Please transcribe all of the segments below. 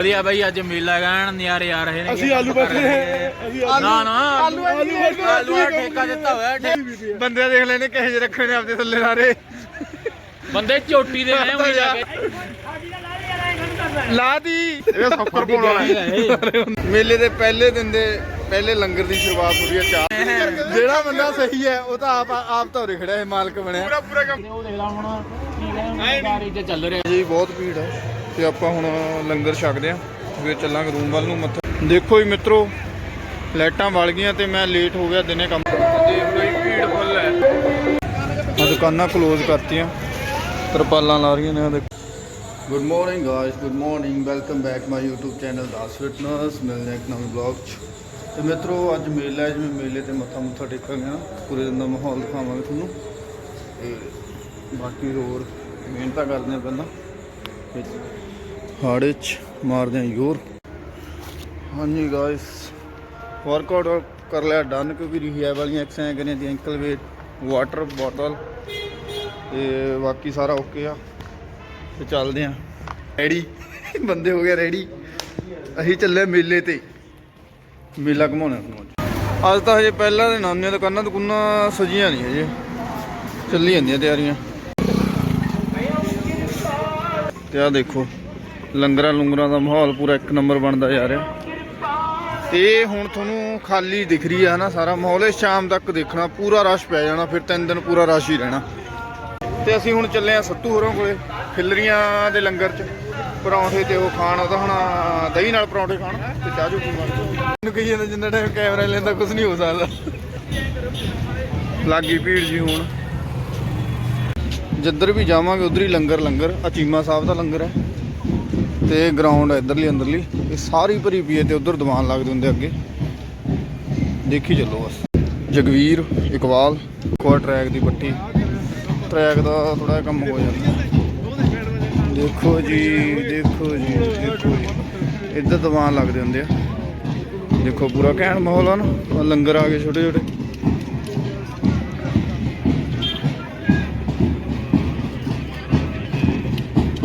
ਵਧੀਆ ਬਾਈ ਅੱਜ ਮੇਲਾ ਗਾਣ ਨਜ਼ਾਰੇ ਆ ਰਹੇ ਨੇ ਅਸੀਂ ਆਲੂ ਬੈਠੇ ਨੇ। ਅਸੀਂ ਨਾ ਨਾ ਆਲੂ ਆਲੂ ਬੈਠੇ ਆਲੂ ਦਾ ਠੇਕਾ ਦਿੱਤਾ ਹੋਇਆ ਬੰਦੇ ਦੇਖ ਲੈਣੇ ਕਿਹੋ ਜਿਹੇ ਰੱਖੇ ਨੇ ਆਪਦੇ ਥੱਲੇ ਸਾਰੇ ਬੰਦੇ ਝੋਟੀ ਦੇ ਨੇ ਉਹੀ ਜਾ ਕੇ। ਲਾ ਦੀ ਇਹ ਸੌਕਰ ਪਾਉਣ ਵਾਲਾ। ਹੈ। ਮੇਲੇ ਦੇ ਪਹਿਲੇ ਦਿਨ ਦੇ ਪਹਿਲੇ ਲੰਗਰ ਦੀ ਸ਼ੁਰੂਆਤ ਹੋ ਰਹੀ ਹੈ ਚਾਹ ਜਿਹੜਾ ਬੰਦਾ ਸਹੀ ਹੈ ਉਹ ਤਾਂ ਆਪ ਆਪ ਧੌਰੇ ਖੜਾ ਹੈ ਮਾਲਕ ਬਣਿਆ। ਪੂਰਾ ਪੂਰਾ ਕੰਮ। ਉਹ ਦੇਖ ਲਾ ਹੁਣ ਕੀ ਕਹਿੰਦੇ ਗਾੜੀ ਤੇ ਚੱਲ ਰਿਹਾ। ਜੀ ਬਹੁਤ ਭੀੜ ਹੈ। ਤੇ ਆਪਾਂ ਹੁਣ ਲੰਗਰ ਛਕਦੇ ਆਂ, ਫਿਰ ਚੱਲਾਂਗੇ ਰੂਮ ਵੱਲ ਨੂੰ ਮੱਥਾ। ਦੇਖੋ ਜੀ ਮਿੱਤਰੋ, ਲਾਈਟਾਂ ਵਲ ਗਈਆਂ ਤੇ ਮੈਂ ਲੇਟ ਹੋ ਗਿਆ, ਦਿਨੇ ਕੰਮ ਦੇਖ ਲਓ ਜੀ ਭੀੜ ਫੁੱਲ ਹੈ ਦੁਕਾਨਾਂ ਕਲੋਜ਼ ਕਰਤੀਆਂ, ਤਰਪਾਲਾਂ ਲਾ ਰਹੀਆਂ ਨੇ ਦੇਖੋ। Good morning guys good morning welcome back my YouTube channel Das fitness ਮਿਲਦੇ ਹਾਂ ਇੱਕ ਨਵੇਂ ਬਲੌਗ 'ਚ। ਤੇ ਮਿੱਤਰੋ, ਅੱਜ ਮੇਲਾ ਹੈ, ਜਿਵੇਂ ਮੇਲੇ ਤੇ ਮੱਥਾ ਮੁੱਥਾ ਟੇਕਾਂਗੇ ਨਾ, ਪੂਰੇ ਦਿਨ ਦਾ ਮਾਹੌਲ ਦਿਖਾਵਾਂਗੇ ਤੁਹਾਨੂੰ। ਤੇ ਬਾਕੀ ਹੋਰ ਮਿਹਨਤਾਂ ਕਰਦੇ ਆ ਪਹਿਲਾਂ। ਤੇ ਹਾੜੇ 'ਚ ਮਾਰਦੇ ਆ ਯੋਰ ਹਾਂਜੀ ਗਾਇਸ ਵਰਕਆਊਟ ਕਰ ਲਿਆ ਡਨ ਕਿਉਂਕਿ ਰਿਹੀਆ ਵਾਲੀਆਂ ਐਕਸਾਂ ਕਰੀਆਂ ਦੀ ਐਂਕਲ ਵੇਟ ਵਾਟਰ ਬੋਤਲ ਤੇ ਬਾਕੀ ਸਾਰਾ ਓਕੇ ਆ। ਤੇ ਚੱਲਦੇ ਆ। ਰੈਡੀ ਬੰਦੇ ਹੋ ਗਏ ਰੈਡੀ ਅਸੀਂ ਚੱਲੇ ਮੇਲੇ ਤੇ। ਮੇਲਾ ਘਮਾਉਣਾ। ਅੱਜ ਤਾਂ ਹਜੇ ਪਹਿਲਾਂ ਦੇ ਨਾਨੀਆਂ ਦੁਕਾਨਾਂ ਦੁਕਾਨਾਂ ਸਜੀਆਂ ਨਹੀਂ ਹਜੇ। ਚੱਲੀ ਜਾਂਦੀਆਂ ਤਿਆਰੀਆਂ। ਤੇ ਆ ਦੇਖੋ। ਲੰਗਰਾਂ ਲੁੰਗਰਾਂ ਦਾ ਮਾਹੌਲ ਪੂਰਾ ਇੱਕ ਨੰਬਰ ਬਣਦਾ ਜਾ ਰਿਹਾ। ਤੇ ਹੁਣ ਤੁਹਾਨੂੰ ਖਾਲੀ ਦਿਖ ਰਹੀ ਆ ਨਾ ਸਾਰਾ ਮਾਹੌਲ। ਇਹ ਸ਼ਾਮ ਤੱਕ ਦੇਖਣਾ ਪੂਰਾ ਰਸ਼ ਪੈ ਜਾਣਾ ਫਿਰ ਤਿੰਨ ਦਿਨ ਪੂਰਾ ਰਸ਼ ਹੀ ਰਹਿਣਾ। ਤੇ ਅਸੀਂ ਹੁਣ ਚੱਲੇ ਆ ਸੱਤੂ ਹੋਰਾਂ ਕੋਲੇ ਫਿਲਰੀਆਂ ਦੇ ਲੰਗਰ 'ਚ। ਪਰੌਂਠੇ ਤੇ ਉਹ ਖਾਣ ਉਹਦਾ ਹੁਣ ਦਹੀਂ ਨਾਲ ਪਰੌਂਠੇ ਖਾਣ ਤੇ ਚਾਹ ਚੂ ਪੀਵਾਂਗੇ ਮੈਨੂੰ ਕਹੀ ਜਾਂਦਾ ਜਿੰਨਾ ਟਾਈਮ ਕੈਮਰਾ ਲੈਂਦਾ ਕੁਝ ਨਹੀਂ ਹੋ ਸਕਦਾ। ਲੱਗੀ ਭੀੜ ਜੀ ਹੁਣ। ਜਿੱਧਰ ਵੀ ਜਾਵਾਂਗੇ ਉਧਰ ਹੀ ਲੰਗਰ ਲੰਗਰ। ਆ ਚੀਮਾ ਸਾਹਿਬ ਦਾ ਲੰਗਰ ਹੈ। ਤੇ ਗਰਾਊਂਡ ਹੈ ਇਧਰਲੀ, ਅੰਦਰਲੀ। ਇਹ ਸਾਰੀ ਭਰੀ ਪਈ ਹੈ ਤੇ ਉਧਰ ਦੀਵਾਨ ਲੱਗਦੇ ਹੁੰਦੇ ਅੱਗੇ। ਦੇਖੀ ਚੱਲੋ ਬਸ। ਜਗਵੀਰ, ਇਕਬਾਲ ਕੋਆ ਟਰੈਕ ਦੀ ਪੱਟੀ। ਟਰੈਕ ਦਾ ਥੋੜਾ ਕੰਮ ਹੋ ਜਾਂਦਾ। ਦੇਖੋ ਜੀ ਦੇਖੋ ਜੀ ਦੇਖੋ ਜੀ। ਇੱਧਰ ਦੀਵਾਨ ਲੱਗਦੇ ਹੁੰਦੇ ਆ। ਦੇਖੋ ਪੂਰਾ ਘੈਂਟ ਮਾਹੌਲ ਆ ਨਾ। ਲੰਗਰ ਆ ਗਏ ਛੋਟੇ ਛੋਟੇ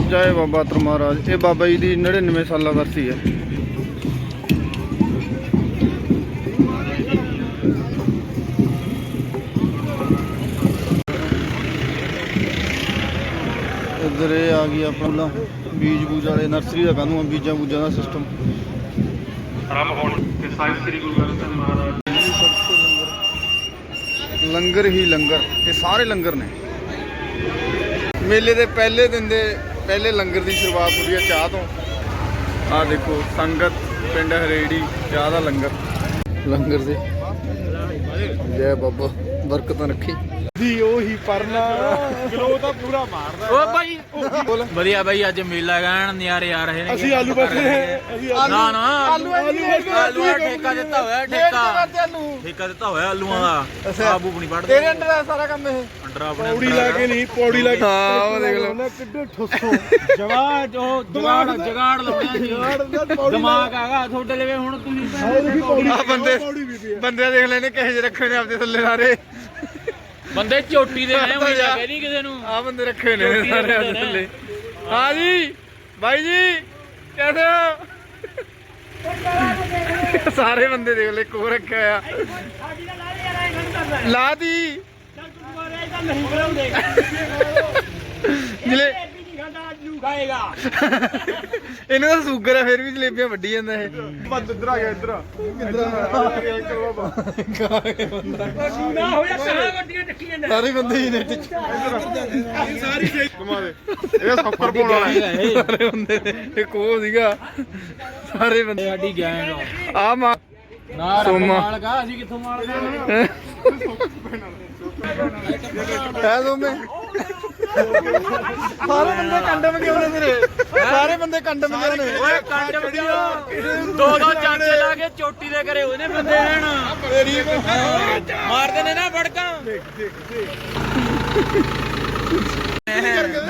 ਜੈ ਬਾਬਾ ਤਰ ਮਹਾਰਾਜ ਇਹ ਬਾਬਾ ਜੀ ਦੀ 99 ਸਾਲਾ ਵਰਸੀ ਹੈ। ਇੱਧਰ ਇਹ ਆ ਗਈ ਆਪਣਾ ਬੀਜ ਬੂਜ ਵਾਲੇ ਨਰਸਰੀ ਦਾ ਕਾਨੂੰ ਬੀਜਾਂ ਬੂਜਾਂ ਦਾ ਸਿਸਟਮ ਲੰਗਰ ਹੀ ਲੰਗਰ ਇਹ ਸਾਰੇ ਲੰਗਰ ਨੇ। ਮੇਲੇ ਦੇ ਪਹਿਲੇ ਦਿਨ ਦੇ ਪਹਿਲੇ ਲੰਗਰ ਦੀ ਸ਼ੁਰੂਆਤ ਹੋ ਹੈ ਚਾਹ ਤੋਂ। ਆਹ ਦੇਖੋ, ਸੰਗਤ, ਪਿੰਡ ਹਰੇੜੀ, ਚਾਹ ਦਾ ਲੰਗਰ। ਲੰਗਰ ਦੇ। ਜੈ ਬਾਬਾ, ਬਰਕਤਾਂ ਰੱਖੀ। ਦੀ ਉਹੀ ਪਰਨਾ। ਗਲੋ ਤਾਂ ਪੂਰਾ ਮਾਰਦਾ। ਓ ਬਾਈ ਵਧੀਆ ਬਾਈ ਅੱਜ ਮੇਲਾ ਗਾਣ ਨਜ਼ਾਰੇ ਆ ਰਹੇ ਨੇ ਅਸੀਂ ਆਲੂ ਬੈਠੇ ਨੇ। ਅਸੀਂ ਨਾ ਨਾ ਆਲੂ ਆਲੂ ਦਾ ਠੇਕਾ ਦਿੱਤਾ ਹੋਇਆ ਠੇਕਾ। ਠੇਕਾ ਦਿੱਤਾ ਹੋਇਆ ਆਲੂਆਂ ਦਾ। ਸਾਬੂ ਨਹੀਂ ਪੜਦੇ ਤੇਰੇ ਅੰਡਰ ਆ ਸਾਰਾ ਕੰਮ ਇਹ? ਅੰਡਰ ਆਪਣੇ ਪੌੜੀ ਲਾ ਕੇ ਨਹੀਂ ਪੌੜੀ ਲਾ ਕੇ ਹਾਂ, ਉਹ ਦੇਖ ਲਓ। ਉਹਨੇ ਕਿੱਡੇ ਠੁੱਸੋ ਜਵਾੜ ਉਹ ਜਗਾੜ ਜਗਾੜ ਲਾਉਣਾ ਸੀ। ਦਿਮਾਗ ਆਗਾ ਤੁਹਾਡੇ ਲਵੇ ਹੁਣ ਤੁਸੀਂ ਪੌੜੀ ਆ ਬੰਦੇ। ਬੰਦੇ ਦੇਖ ਲੈਣੇ ਕਿਹੋ ਜਿਹੇ ਰੱਖੇ ਨੇ ਆਪਦੇ ਥੱਲੇ ਸਾਰੇ ਬੰਦੇ ਝੋਟੀ ਦੇ ਨੇ ਉਹੀ ਜਾ ਕੇ ਨਹੀਂ ਕਿਸੇ ਨੂੰ। ਆ ਬੰਦੇ ਰੱਖੇ ਨੇ ਸਾਰੇ ਆਪਦੇ ਥੱਲੇ। ਹਾਂ ਜੀ ਬਾਈ ਜੀ ਕਿਹਦੇ ਹੋ? ਸਾਰੇ ਬੰਦੇ ਦੇਖ ਲੈ ਕੋ ਰੱਖਿਆ ਆ ਲਾ ਦੀ ਜਿਲੇ ਇਹਨੂੰ ਤਾਂ ਸ਼ੂਗਰ ਹੈ ਫਿਰ ਵੀ ਜਲੇਬੀਆਂ ਵੱਢੀ ਜਾਂਦਾ ਇਹ। ਬੰਦ ਇੱਧਰ ਆ ਗਿਆ ਇੱਧਰ ਆ। ਇੱਧਰ ਆ ਗਿਆ ਇੱਕ ਬਾਬਾ। ਨਾ ਹੋਇਆ ਕਹਾਂ ਗੱਡੀਆਂ ਟੱਕੀਆਂ ਨੇ ਸਾਰੇ ਬੰਦੇ ਹੀ ਨੇ ਇੱਥੇ। ਸਾਰੀ ਸ਼ੇ ਕਮਾ ਦੇ। ਇਹ ਸੌਕਰ ਪਾਉਣ ਵਾਲਾ ਹੈ ਸਾਰੇ ਬੰਦੇ ਨੇ ਇੱਕ ਉਹ ਸੀਗਾ। ਸਾਰੇ ਬੰਦੇ। ਸਾਡੀ ਗੈਂਗ ਆ। ਮਾ ਨਾ ਕਾ ਅਸੀਂ ਕਿੱਥੋਂ ਮਾਲ ਹੈ ਦੋਵੇਂ ਸਾਰੇ ਬੰਦੇ ਕੰਡਮ ਕਿਉਂ ਨੇ ਤੇਰੇ? ਸਾਰੇ ਬੰਦੇ ਕੰਡਮ ਕਿਉਂ ਨੇ? ਓਏ ਕੰਡ ਵੀਡੀਓ ਦੋ ਦੋ ਚਾਂਚੇ ਲਾ ਕੇ ਚੋਟੀ ਦੇ ਕਰੇ ਉਹਨੇ ਬੰਦੇ ਰਹਿਣ। ਤੇਰੀ ਮਾਰਦੇ ਨੇ ਨਾ ਫੜਕਾਂ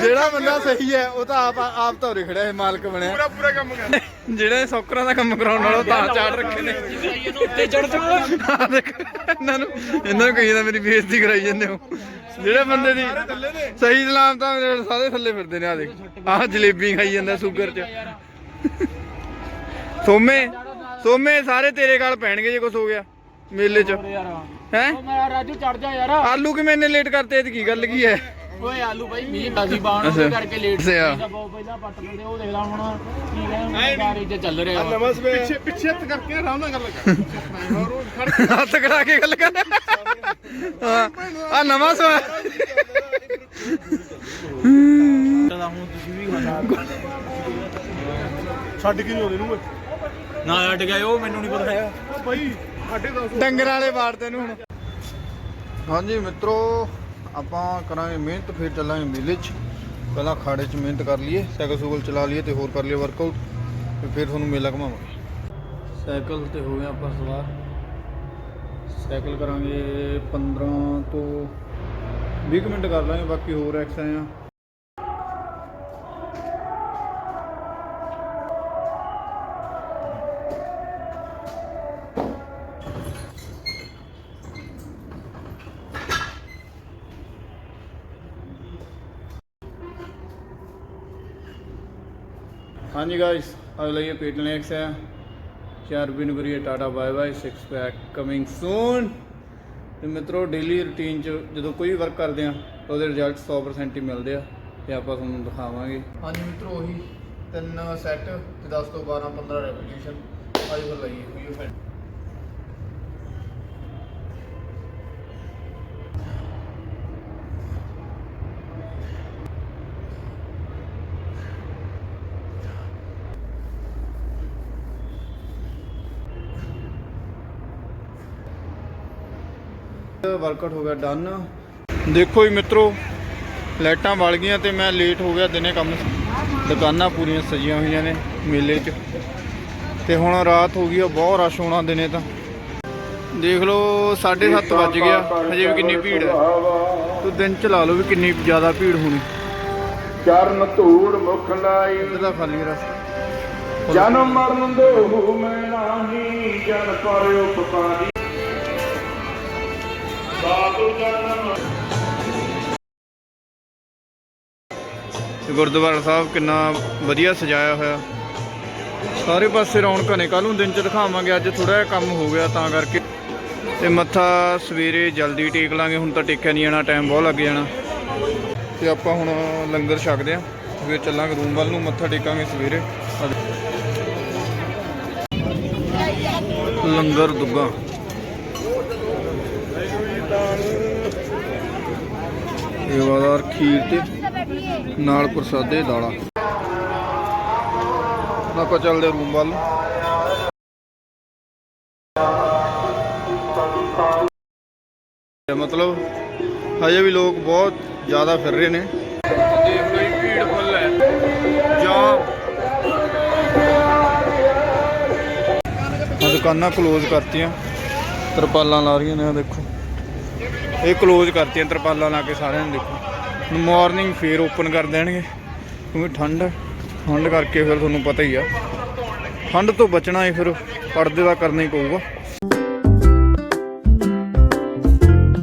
ਜਿਹੜਾ ਬੰਦਾ ਸਹੀ ਹੈ ਉਹ ਤਾਂ ਆਪ ਆਪ ਧੌਰੇ ਖੜਾ ਹੈ ਮਾਲਕ ਬਣਿਆ। ਪੂਰਾ ਪੂਰਾ ਕੰਮ ਕਰ। ਜਿਹੜੇ ਸੌਕਰਾਂ ਦਾ ਕੰਮ ਕਰਾਉਣ ਵਾਲਾ ਉਹ ਤਾਂ ਚਾੜ ਰੱਖੇ ਨੇ। ਇਹਨੂੰ ਉੱਤੇ ਚੜ ਚੁੱਕਾ ਇਹਨਾਂ ਨੂੰ ਇਹਨਾਂ ਨੂੰ ਕਹੀ ਮੇਰੀ ਬੇਇੱਜ਼ਤੀ ਕਰਾਈ ਜਾਂਦੇ ਹੋ। ਜਿਹੜੇ ਬੰਦੇ ਦੀ ਸਹੀ ਸਲਾਮ ਤਾਂ ਮੇਰੇ ਸਾਰੇ ਥੱਲੇ ਫਿਰਦੇ ਨੇ ਆ ਦੇਖ। ਆਹ ਜਲੇਬੀ ਖਾਈ ਜਾਂਦਾ ਸ਼ੂਗਰ ਚ। ਸੋਮੇ ਸੋਮੇ ਸਾਰੇ ਤੇਰੇ ਗੱਲ ਪੈਣਗੇ ਜੇ ਕੁਝ ਹੋ ਗਿਆ ਮੇਲੇ 'ਚ। ਹੈ? ਰਾਜੂ ਚੜ ਜਾ ਯਾਰ। ਆਲੂ ਕਿਵੇਂ ਇੰਨੇ ਲੇਟ ਕਰਤੇ ਤੇ ਕੀ ਗੱਲ ਕੀ ਹੈ? ਓਏ ਆਲੂ ਭਾਈ ਮੀਂਹ ਅਸੀਂ ਬਾਣ ਉਹਦੇ ਅੱਛਾ। ਕਰਕੇ ਲੇਟ ਅੱਛਾ। ਸੀ ਬਹੁਤ ਪਹਿਲਾਂ ਪੱਟ ਦਿੰਦੇ ਉਹ ਦੇਖ ਲਾ ਹੁਣ ਕੀ ਕਹਿੰਦੇ ਗਾਰੀ ਚ ਚੱਲ ਰਿਹਾ ਵਾ। ਨਵਾਂ ਸਵੇ ਪਿੱਛੇ ਪਿੱਛੇ ਹੱਥ ਕਰਕੇ ਆਰਾਮ ਨਾਲ ਗੱਲ ਕਰ। ਹੋਰ ਉਹ ਖੜ ਹੱਥ ਕਰਾ ਕੇ ਗੱਲ ਕਰ। ਹਾਂ ਆ ਨਵਾਂ ਸੋ ਚਲਾ ਹੁਣ ਤੁਸੀਂ ਵੀ ਖਾਣਾ ਛੱਡ ਕੇ ਨਹੀਂ ਆਉਂਦੇ ਨੂੰ ਓਏ ਨਾ ਅਟ ਗਿਆ ਉਹ ਮੈਨੂੰ ਨਹੀਂ ਪਤਾ ਹੈ ਉਹ ਬਾਈ ਸਾਡੇ ਦੱਸ ਡੰਗਰ ਵਾਲੇ ਬਾੜ ਤੈਨੂੰ ਹੁਣ। ਹਾਂਜੀ ਮਿੱਤਰੋ ਆਪਾਂ ਕਰਾਂਗੇ ਮਿਹਨਤ, ਫਿਰ ਚੱਲਾਂਗੇ ਮੇਲੇ 'ਚ। ਪਹਿਲਾਂ ਅਖਾੜੇ 'ਚ ਮਿਹਨਤ ਕਰ ਲਈਏ, ਸਾਈਕਲ ਸੂਕਲ ਚਲਾ ਲਈਏ ਤੇ ਹੋਰ ਕਰ ਲਈਏ ਵਰਕਆਊਟ ਤੇ ਫਿਰ ਤੁਹਾਨੂੰ ਮੇਲਾ ਘੁਮਾਵਾਂਗੇ। ਸਾਈਕਲ ਤੇ ਹੋ ਗਿਆ ਆਪਾਂ ਸਵਾਰ। ਸਾਈਕਲ ਕਰਾਂਗੇ 15 ਤੋਂ 20 ਕੁ ਮਿੰਟ ਕਰ ਲਾਂਗੇ, ਬਾਕੀ ਹੋਰ ਐਕਸਾਂ ਆ। ਹਾਂਜੀ ਗਾਇਸ ਅਗਲਾ ਇਹ ਪੇਟ ਹੈ। ਚਾਰ ਬਿਨ ਕਰੀਏ tata bye bye 6 pack coming soon ਤੇ ਮਿੱਤਰੋ ਡੇਲੀ ਰੁਟੀਨ ਚ ਜਦੋਂ ਕੋਈ ਵਰਕ ਕਰਦੇ ਆ, ਤਾਂ ਉਹਦੇ ਰਿਜ਼ਲਟ 100% ਹੀ ਮਿਲਦੇ ਆ, ਤੇ ਆਪਾਂ ਤੁਹਾਨੂੰ ਦਿਖਾਵਾਂਗੇ। ਹਾਂਜੀ ਮਿੱਤਰੋ, ਉਹੀ ਤਿੰਨ ਸੈੱਟ ਤੇ 10 ਤੋਂ 12 15 ਰੈਪੀਟੀਸ਼ਨ ਅੱਜ ਫਿਰ ਲਈਏ ਵੀਡੀਓ ਵਰਕਆਊਟ ਹੋ ਗਿਆ ਡਨ ਦੇਖੋ ਜੀ ਮਿੱਤਰੋ ਲਾਈਟਾਂ ਬਲ ਗਈਆਂ ਤੇ ਮੈਂ ਲੇਟ ਹੋ ਗਿਆ ਦਿਨੇ ਕੰਮ ਦੁਕਾਨਾਂ ਪੂਰੀਆਂ ਸਜੀਆਂ ਹੋਈਆਂ ਨੇ ਮੇਲੇ 'ਚ। ਤੇ ਹੁਣ ਰਾਤ ਹੋ ਗਈ ਆ ਬਹੁਤ ਰਸ਼ ਹੋਣਾ ਦਿਨੇ ਤਾਂ। ਦੇਖ ਲਓ 7:30 ਵੱਜ ਗਿਆ ਹਜੇ ਵੀ ਕਿੰਨੀ ਭੀੜ ਹੈ। ਤੂੰ ਦਿਨ ਚ ਲਾ ਲਓ ਵੀ ਕਿੰਨੀ ਜ਼ਿਆਦਾ ਭੀੜ ਹੋਣੀ। ਚਰਨ ਧੂੜ ਮੁਖ ਲਾਈ। ਇੱਧਰ ਦਾ ਖਾਲੀ ਰਸਤਾ। ਜਨਮ ਮਰਨ ਦੋਹੂ ਮੈਂ ਨਾਹੀ ਜਨ ਪਰ ਉਪਕਾਰੀ ਗੁਰਦੁਆਰਾ ਸਾਹਿਬ ਕਿੰਨਾ ਵਧੀਆ ਸਜਾਇਆ ਹੋਇਆ। ਸਾਰੇ ਪਾਸੇ ਰੌਣਕਾਂ ਨੇ। ਕੱਲ ਨੂੰ ਦਿਨ ਚ ਦਿਖਾਵਾਂਗੇ, ਅੱਜ ਥੋੜਾ ਜਿਹਾ ਕੰਮ ਹੋ ਗਿਆ ਤਾਂ ਕਰਕੇ। ਤੇ ਮੱਥਾ ਸਵੇਰੇ ਜਲਦੀ ਟੇਕ ਲਾਂਗੇ, ਹੁਣ ਤਾਂ ਟੇਕਿਆ ਨਹੀਂ ਜਾਣਾ ਟਾਈਮ ਬਹੁਤ ਲੱਗ ਜਾਣਾ। ਤੇ ਆਪਾਂ ਹੁਣ ਲੰਗਰ ਛਕਦੇ ਆਂ ਫਿਰ ਚੱਲਾਂਗੇ, ਰੂਮ ਵੱਲ ਨੂੰ ਮੱਥਾ ਟੇਕਾਂਗੇ ਸਵੇਰੇ। ਲੰਗਰ ਦੁੱਗਾ। ਸੇਵਾਦਾਰ ਖੀਰ ਤੇ ਨਾਲ ਪ੍ਰਸਾਦੇ ਦਾਲਾਂ ਆਪਾਂ ਚੱਲਦੇ ਰੂਮ ਵੱਲ। ਮਤਲਬ ਹਜੇ ਵੀ ਲੋਕ ਬਹੁਤ ਜ਼ਿਆਦਾ ਫਿਰ ਰਹੇ ਨੇ। ਦੇਖ ਲਓ ਭੀੜ ਫੁੱਲ ਹੈ ਜਾਂ ਦੁਕਾਨਾਂ ਕਲੋਜ਼ ਕਰਤੀਆਂ, ਤਰਪਾਲਾਂ ਲਾ ਰਹੀਆਂ ਨੇ ਦੇਖੋ। ਇਹ ਕਲੋਜ਼ ਕਰਤੀਆਂ ਤਰਪਾਲਾਂ ਲਾ ਕੇ ਸਾਰਿਆਂ ਨੂੰ ਦੇਖੋ। ਮਾਰਨਿੰਗ ਫੇਰ ਓਪਨ ਕਰ ਦੇਣਗੇ, ਕਿਉਂਕਿ ਠੰਡ ਹੈ। ਠੰਡ ਕਰਕੇ ਫਿਰ ਤੁਹਾਨੂੰ ਪਤਾ ਹੀ ਆ। ਠੰਡ ਤੋਂ ਬਚਣਾ ਹੈ ਫਿਰ, ਪਰਦੇ ਦਾ ਕਰਨਾ ਹੀ ਪਊਗਾ।